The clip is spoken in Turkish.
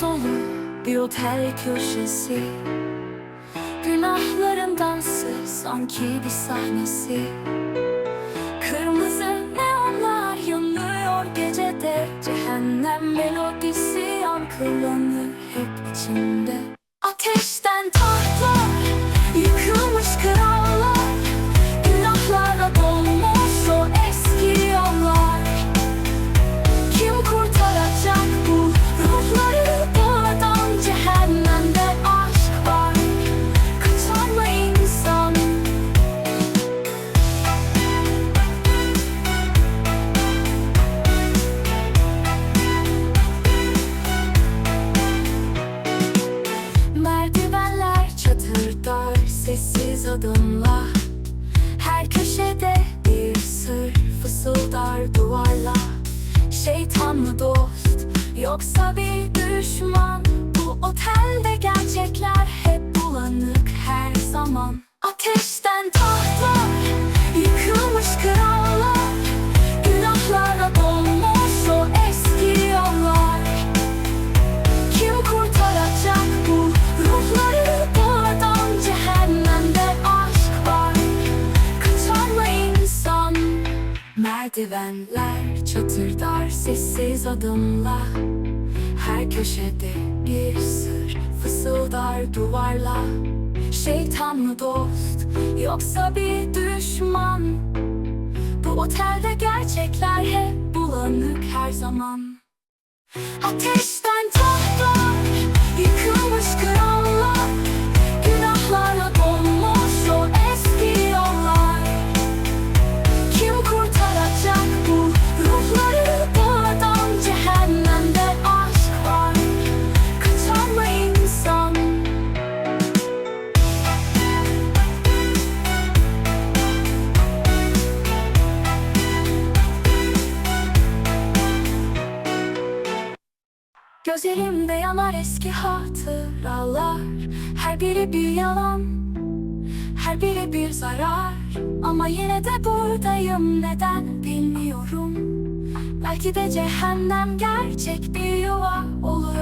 dolu bir otel köşesi. Günahların dansı sanki bir sahnesi. Kırmızı neonlar yanıyor gecede. Cehennem melodisi yankılanır hep içimde. Ateşten tahtlar, yoksa bir düşman. Bu otelde gerçekler hep bulanık her zaman. Ateşten tahtlar yıkılmış krallar. Günahlara dolmuş o eski yollar. Kim kurtaracak bu ruhları? Buradan cehennemde aşk var. Kaçar mı insan? Merdivenler çatırdar sessiz adımla Her köşede bir sır. Fısıldar duvarla Şeytan mı dost. Yoksa bir düşman. Bu otelde gerçekler hep bulanık her zaman. Ateşten Gözlerimde yanar eski hatıralar. Her biri bir yalan Her biri bir zarar. Ama yine de buradayım neden bilmiyorum. Belki de cehennem gerçek bir yuva oluyordur